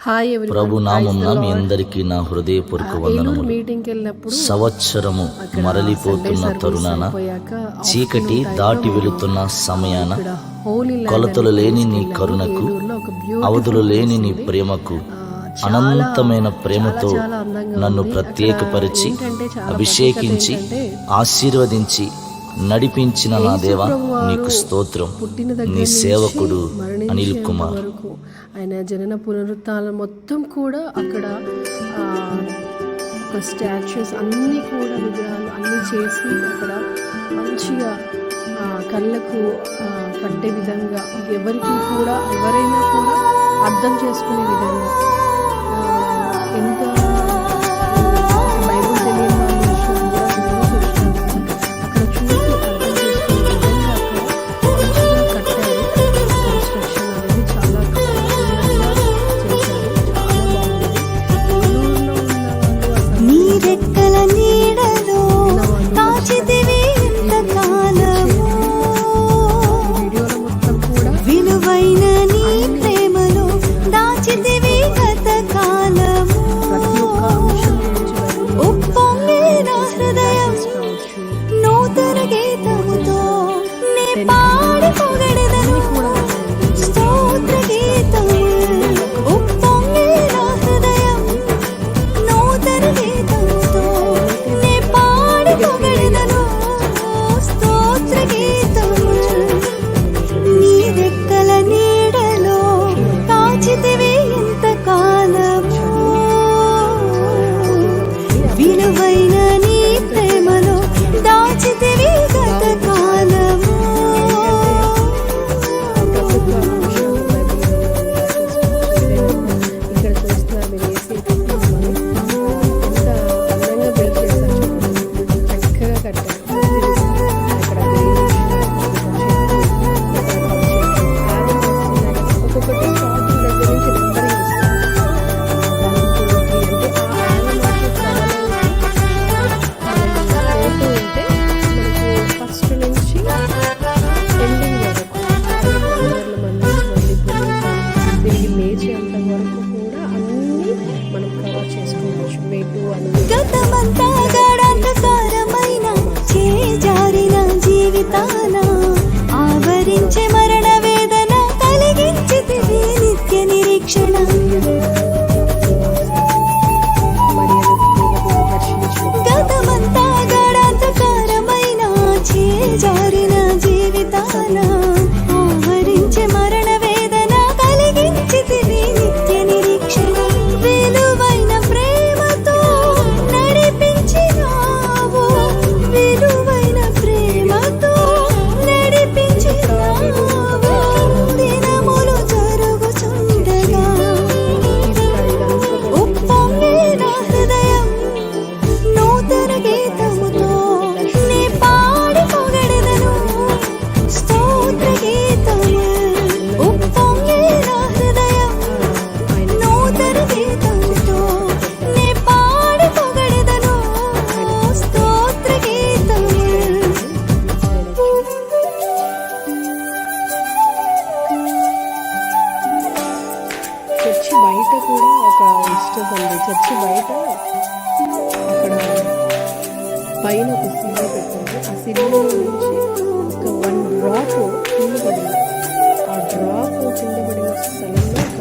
Hi ప్రభు నామం మీ అందరికీ నా హృదయపూర్వక వందనములు. వెళ్ళినప్పుడు సంవత్సరము మరలిపోతున్న తరుణాన చీకటి దాటి వెళుతున్న సమయాన కొలతలు లేని నీ కరుణకు అవధులు లేని నీ ప్రేమకు అనంతమైన ప్రేమతో నన్ను ప్రత్యేకపరిచి అభిషేకించి ఆశీర్వదించి నడిపించిన నా దేవ నీకు స్తోత్రం. నీ సేవకుడు అనిల్ కుమార్. ఆయన జనన పునరుత్నాల మొత్తం కూడా అక్కడ ఒక స్టాచ్యూస్ అన్నీ కూడా విగ్రహాలు అన్నీ చేసి అక్కడ మంచిగా కళ్ళకు కట్టే విధంగా ఎవరికి కూడా ఎవరైనా కూడా అర్థం చేసుకునే విధంగా ఎంత చర్చి బయట అక్కడ పైన ఒక సిల్వ పెట్టారు. ఆ సిల్వ నుంచి ఒక వన్ డ్రాప్ కింద పడింది. ఆ డ్రాప్ కింద పడిన స్థలంలో ఒక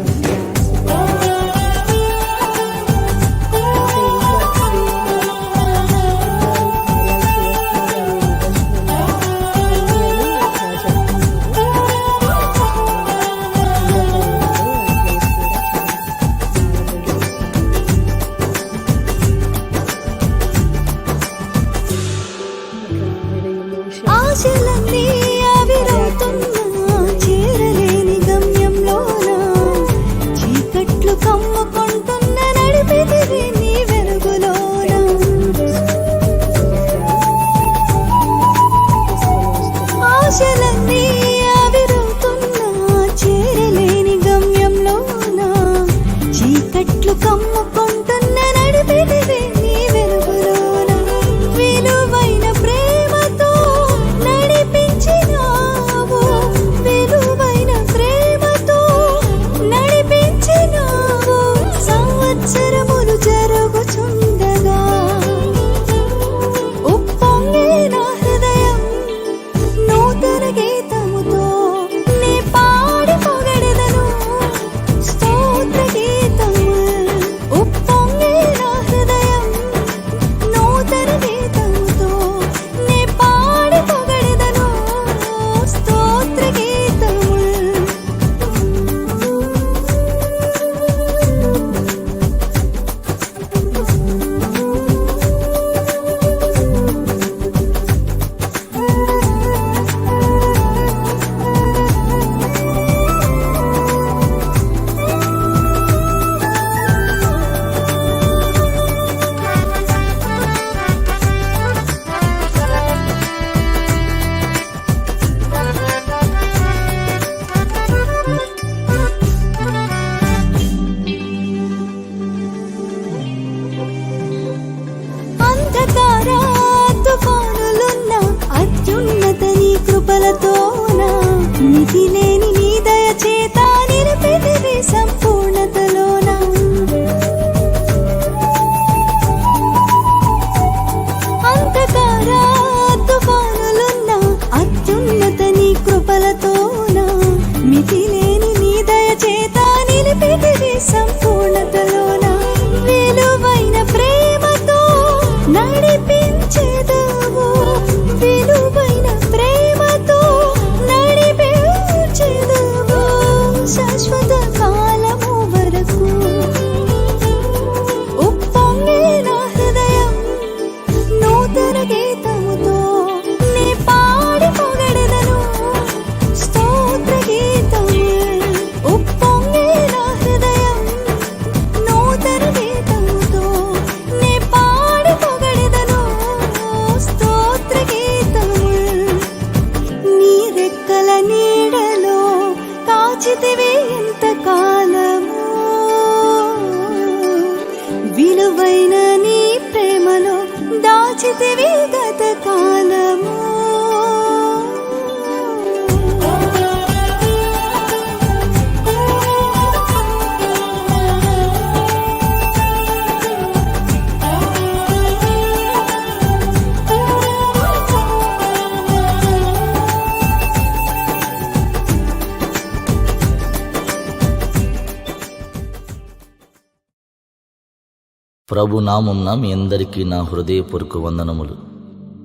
ప్రభు నామంన మీ అందరికీ నా హృదయపూర్వక వందనములు.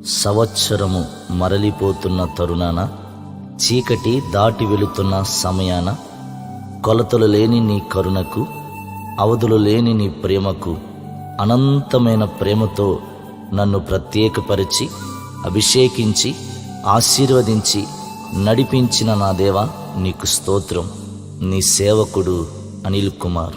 సంవత్సరము మరలిపోతున్న తరుణాన చీకటి దాటి వెళుతున్న సమయాన కొలతలు లేని నీ కరుణకు అవధులు లేని నీ ప్రేమకు అనంతమైన ప్రేమతో నన్ను ప్రత్యేకపరిచి అభిషేకించి ఆశీర్వదించి నడిపించిన నా దేవ నీకు స్తోత్రం. నీ సేవకుడు అనిల్ కుమార్.